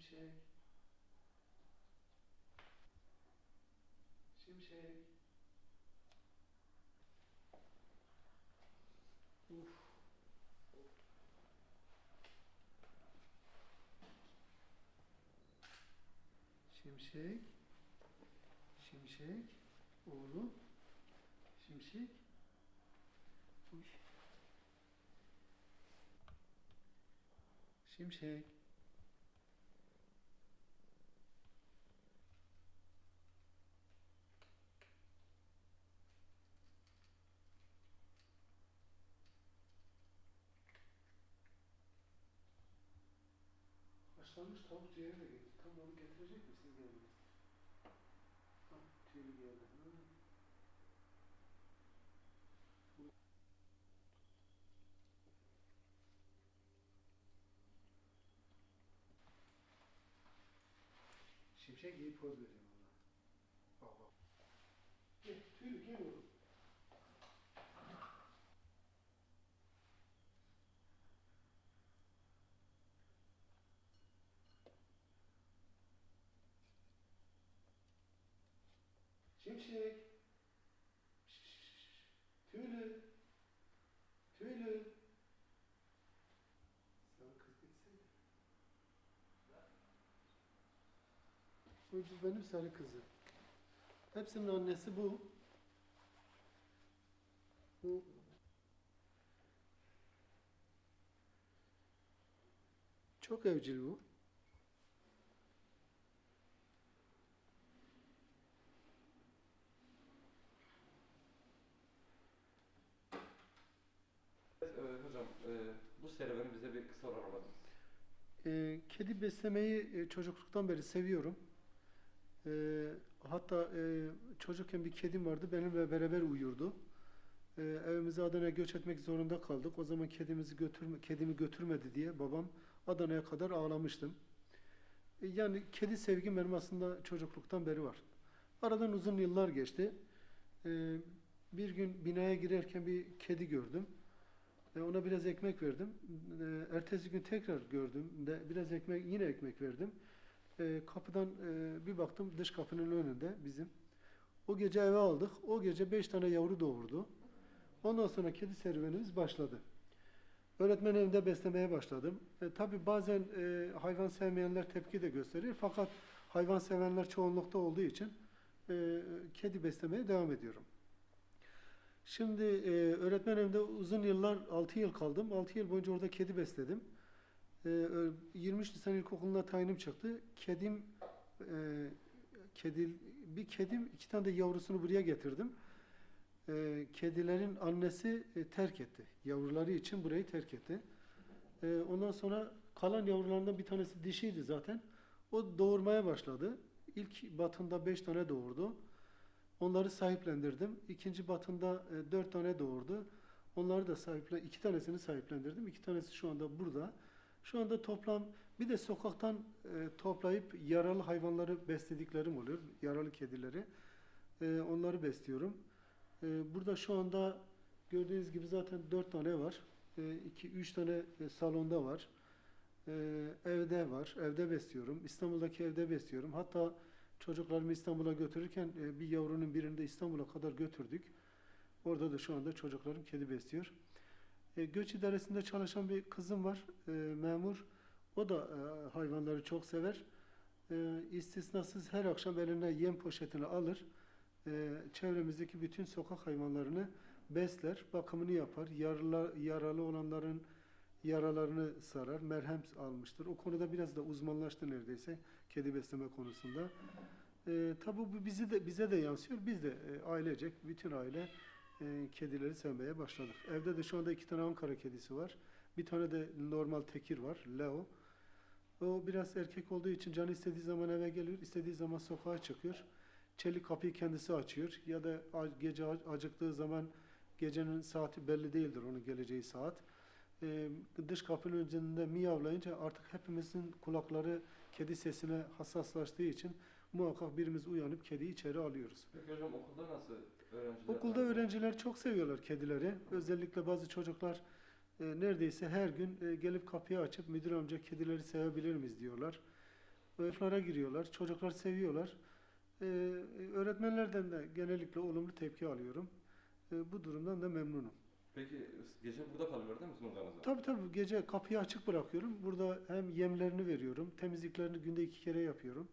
Şimşek. Şimşek. Uf. Şimşek. Şimşek. Oğlum. Şimşek. Uy. Şimşek. Haşlanmış tavuk ciğeri de geldi. Tam onu getirecek misiniz gelmedi? Tam tüylü geldi. Şimşek iyi poz veriyor valla. Bak bak. Gel tüylü gel oğlum. Şimşek. Tüylü. Tüylü. Sen kız gitsene. Bu benim sarı kızım. Hepsinin annesi bu. Bu çok evcil bu. Ee, hocam e, bu serüveni bize bir kısa olarak anlatın. Ee, kedi beslemeyi e, çocukluktan beri seviyorum. Ee, hatta e, çocukken bir kedim vardı, benimle beraber uyurdu. Ee, evimize Adana'ya göç etmek zorunda kaldık. O zaman kedimizi götürme, kedimi götürmedi diye babam Adana'ya kadar ağlamıştım. E, yani kedi sevgim benim aslında çocukluktan beri var. Aradan uzun yıllar geçti. Ee, bir gün binaya girerken bir kedi gördüm. E, Ona biraz ekmek verdim. E, Ertesi gün tekrar gördüm de biraz ekmek yine ekmek verdim. E, Kapıdan e, bir baktım dış kapının önünde bizim. O gece eve aldık. O gece beş tane yavru doğurdu. Ondan sonra kedi serüvenimiz başladı. Öğretmen evinde beslemeye başladım. E, tabii bazen e, hayvan sevmeyenler tepki de gösterir. Fakat hayvan sevenler çoğunlukta olduğu için e, kedi beslemeye devam ediyorum. Şimdi e, öğretmen evinde uzun yıllar, 6 yıl kaldım. 6 yıl boyunca orada kedi besledim. E, ö- 23 Nisan İlkokulu'na tayinim çıktı. Kedim, e, kedi, bir kedim, iki tane de yavrusunu buraya getirdim. E, kedilerin annesi e, terk etti. Yavruları için burayı terk etti. E, ondan sonra kalan yavrularından bir tanesi dişiydi zaten. O doğurmaya başladı. İlk batında 5 tane doğurdu. Onları sahiplendirdim. İkinci batında e, dört tane doğurdu. Onları da sahiple, iki tanesini sahiplendirdim. İki tanesi şu anda burada. Şu anda toplam bir de sokaktan e, toplayıp yaralı hayvanları beslediklerim oluyor. Yaralı kedileri. E, onları besliyorum. E, burada şu anda gördüğünüz gibi zaten dört tane var. E, iki, üç tane e, salonda var. E, evde var. Evde besliyorum. İstanbul'daki evde besliyorum. Hatta Çocuklarımı İstanbul'a götürürken e, bir yavrunun birini de İstanbul'a kadar götürdük. Orada da şu anda çocuklarım kedi besliyor. E, Göç idaresinde çalışan bir kızım var, e, memur. O da e, hayvanları çok sever. E, istisnasız her akşam eline yem poşetini alır. E, çevremizdeki bütün sokak hayvanlarını besler, bakımını yapar. Yaralı, yaralı olanların yaralarını sarar, merhem almıştır. O konuda biraz da uzmanlaştı neredeyse kedi besleme konusunda. E, tabii bu bizi de bize de yansıyor. Biz de e, ailecek, bütün aile e, kedileri sevmeye başladık. Evde de şu anda iki tane Ankara kedisi var. Bir tane de normal tekir var, Leo. O biraz erkek olduğu için canı istediği zaman eve geliyor, istediği zaman sokağa çıkıyor. Çelik kapıyı kendisi açıyor ya da gece acıktığı zaman gecenin saati belli değildir onun geleceği saat. Ee, dış kapının önünde miyavlayınca artık hepimizin kulakları kedi sesine hassaslaştığı için muhakkak birimiz uyanıp kediyi içeri alıyoruz. Peki hocam okulda nasıl öğrenciler? Okulda öğrenciler çok seviyorlar kedileri. Özellikle bazı çocuklar e, neredeyse her gün e, gelip kapıyı açıp müdür amca kedileri sevebilir miyiz diyorlar. Sınıflara giriyorlar. Çocuklar seviyorlar. Ee, öğretmenlerden de genellikle olumlu tepki alıyorum. Ee, bu durumdan da memnunum. Peki gece burada kalıyorlar değil mi sizin odanızda? Tabii tabii gece kapıyı açık bırakıyorum. Burada hem yemlerini veriyorum, temizliklerini günde iki kere yapıyorum.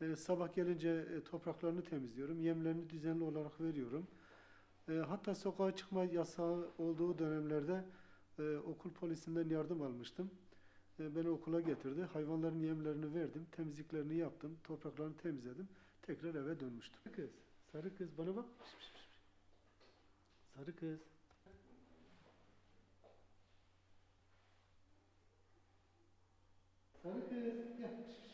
Ee, sabah gelince e, topraklarını temizliyorum, yemlerini düzenli olarak veriyorum. Ee, hatta sokağa çıkma yasağı olduğu dönemlerde e, okul polisinden yardım almıştım. E, beni okula getirdi, hayvanların yemlerini verdim, temizliklerini yaptım, topraklarını temizledim. Tekrar eve dönmüştüm. Sarı kız, sarı kız bana bak. Sarı kız. Very good. Yeah.